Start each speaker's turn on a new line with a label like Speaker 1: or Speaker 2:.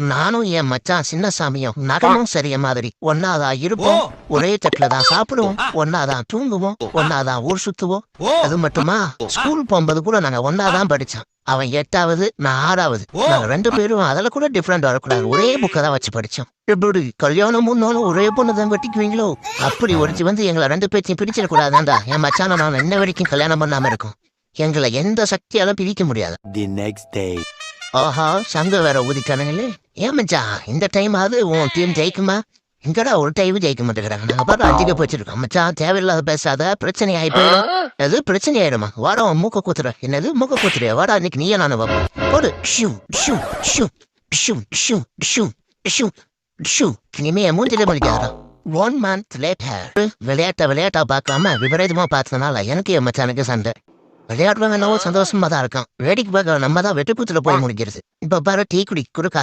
Speaker 1: நானும் என் மச்சான் சின்னசாமியும் நகமும் சரிய மாதிரி. ஒன்னாதான் இருப்போம் ஒரே தட்டுல தான் சாப்பிடுவோம் ஒன்னாதான் தூங்குவோம் ஒன்னாதான் ஊர் சுத்துவோம். அது மட்டுமா? ஸ்கூல் போகும்போது கூட நாங்க ஒன்னாதான் படிச்சோம் அவன் எட்டாவது நான் ஆறாவது. நாங்க ரெண்டு பேரும் அதுல கூட டிஃப்ரெண்ட் வரக்கூடாது ஒரே புக்கை தான் வச்சு படிச்சோம். எப்படி? கல்யாணம் முன்னாலும் ஒரே பொண்ணு தான் கட்டிக்குவீங்களோ அப்படி ஒருத்தி வந்து எங்களை ரெண்டு பேர்த்தையும் பிரிச்சிடக்கூடாதாண்டா என் மச்சான நான் இன்ன வரைக்கும் கல்யாணம் பண்ணாம இருக்கும். எங்களை எந்த சக்தியாலும் பிரிக்க முடியாது. ஆஹா சங்க வேற ஊதிட்டானுங்களே. ஏன் மச்சான் இந்த டைம் ஆகுது உன் டீம் ஜெயிக்குமா? எங்கடா ஒரு டைம் ஜெயிக்க மாட்டேங்கிறாங்க? நாங்க பாரு அஞ்சுக்க போச்சிருக்கோம் மச்சான் தேவையில்லாத பேசாத பிரச்சனை ஆகி போயிடும் அது பிரச்சனை ஆயிடுமா வாடா உன் மூக்க கூத்துற என்னது மூக்க கூத்துறியா? வாடா இன்னைக்கு நீயே நானும் பார்ப்போம் போடு. ஷூ ஷூ ஷூ ஷூ ஷூ ஷூ ஷூ ஷூ. இனிமே மூஞ்சில முடிக்காதா ஒன் மந்த் லேட்டர் விளையாட்ட விளையாட்டா பார்க்காம விபரீதமா பார்த்ததுனால எனக்கு என் மச்சானுக்கு சண்டை. விளையாடுறவங்க என்னவோ சந்தோஷமா தான் இருக்கான். வேடிக்கை பார்க்க நம்ம தான் வெட்டுப்பூத்துல போய் முடிக்கிறது இப்ப பாரு டீ குடி கூட